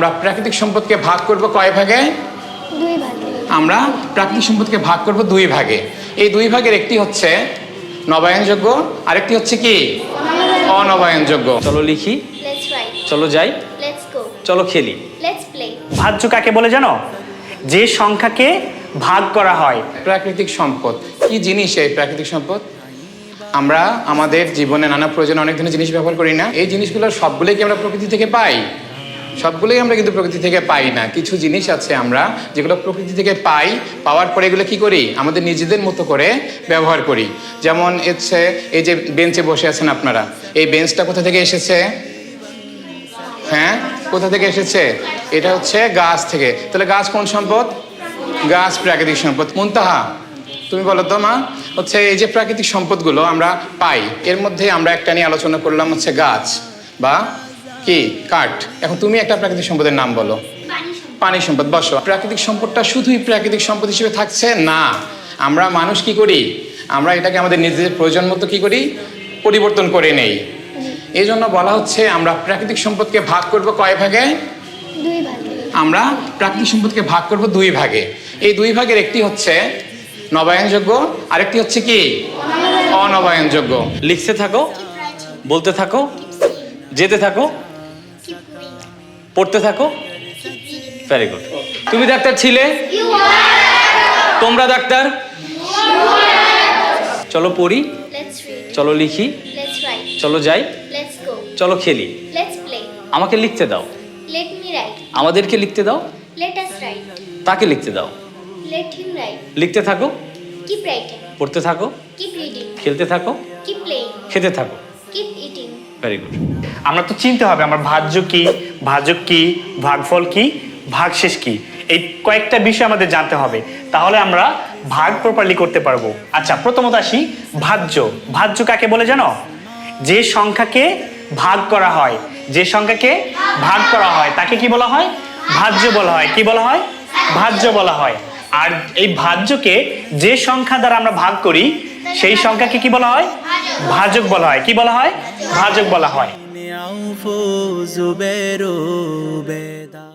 আমরা প্রাকৃতিক সম্পদকে ভাগ করব কয় ভাগে? দুই ভাগে। আমরা প্রাকৃতিক সম্পদকে ভাগ করব দুই ভাগে। এই দুই ভাগের একটি হচ্ছে নবায়নযোগ্য আরেকটি হচ্ছে কি? অনবায়নযোগ্য। চলো লিখি। চলো যাই। চলো খেলি। লেটস ভাজ্য কাকে বলে জানো? যে সংখ্যাকে ভাগ করা হয়। প্রাকৃতিক সম্পদ। কি জিনিস এই প্রাকৃতিক সম্পদ? আমরা আমাদের জীবনে নানা প্রয়োজনে অনেক ধরনের জিনিস ব্যবহার করি না। এই জিনিসগুলোর সবগুলোই কি আমরা প্রকৃতি থেকে পাই? সবগুলোই আমরা কিন্তু প্রকৃতি থেকে পাই না। কিছু জিনিস আছে আমরা যেগুলো প্রকৃতি থেকে পাই, পাওয়ার পরে এগুলো কি করি? আমাদের নিজেদের মতো করে ব্যবহার করি। যেমন হচ্ছে এই যে বেঞ্চে বসে আছেন আপনারা, এই বেঞ্চটা কোথা থেকে এসেছে? হ্যাঁ? কোথা থেকে এসেছে? এটা হচ্ছে গাছ থেকে। তাহলে গাছ কোন সম্পদ? গাছ প্রাকৃতিক সম্পদ। মুনতাহা, তুমি বলো তো মা। হচ্ছে এই যে প্রাকৃতিক সম্পদগুলো আমরা পাই, এর মধ্যে আমরা একটা নিয়ে আলোচনা করলাম হচ্ছে গাছ বা কি? কাঠ। এখন তুমি একটা প্রাকৃতিক সম্পদের নাম বলো। পানি সম্পদ। বসো। প্রাকৃতিক সম্পদটা শুধুই প্রাকৃতিক সম্পদ হিসেবে থাকছে? না। আমরা মানুষ কি করি? আমরা এটাকে আমাদের নিজেদের প্রয়োজন মতো কি করি? পরিবর্তন করে নেই। এই জন্য বলা হচ্ছে আমরা প্রাকৃতিক সম্পদকে ভাগ করব কয় ভাগে? ভাগে। আমরা প্রাকৃতিক সম্পদকে ভাগ করব দুই ভাগে। এই দুই ভাগের একটি হচ্ছে নবায়নযোগ্য আরেকটি হচ্ছে কি? অনবায়নযোগ্য। লিখতে থাকো বলতে থাকো যেতে থাকো পড়তে থাকো। ভেরি গুড তুমি ডাক্তার ছিলে? তোমরা ডাক্তার? চলো পড়ি। চলো লিখি। চলো যাই। চলো খেলি। আমাকে লিখতে দাও। আমাদেরকে লিখতে দাও। তাকে লিখতে দাও। লিখতে থাকো। পড়তে থাকো। খেলতে থাকো। খেতে থাকো। ভেরি গুড আমরা তো চিনতে হবে আমার ভাজ্য কি ভাজক কি, ভাগফল কি, ভাগশেষ কি? এই কয়েকটা বিষয় আমাদের জানতে হবে। তাহলে আমরা ভাগ প্রপারলি করতে পারব। আচ্ছা প্রথমত আসি, ভাজ্য। ভাজ্য কাকে বলে জানো? যে সংখ্যাকে ভাগ করা হয়। যে সংখ্যাকে ভাগ করা হয়, তাকে কি বলা হয়? ভাজ্য বলা হয়। কি বলা হয়? ভাজ্য বলা হয়। আর এই ভাজ্যকে যে সংখ্যা দ্বারা আমরা ভাগ করি, সেই সংখ্যাকে কি বলা হয়? ভাজক বলা হয়। কি বলা হয়? ভাজক বলা হয়। নাও ফো জুবেরো বেদা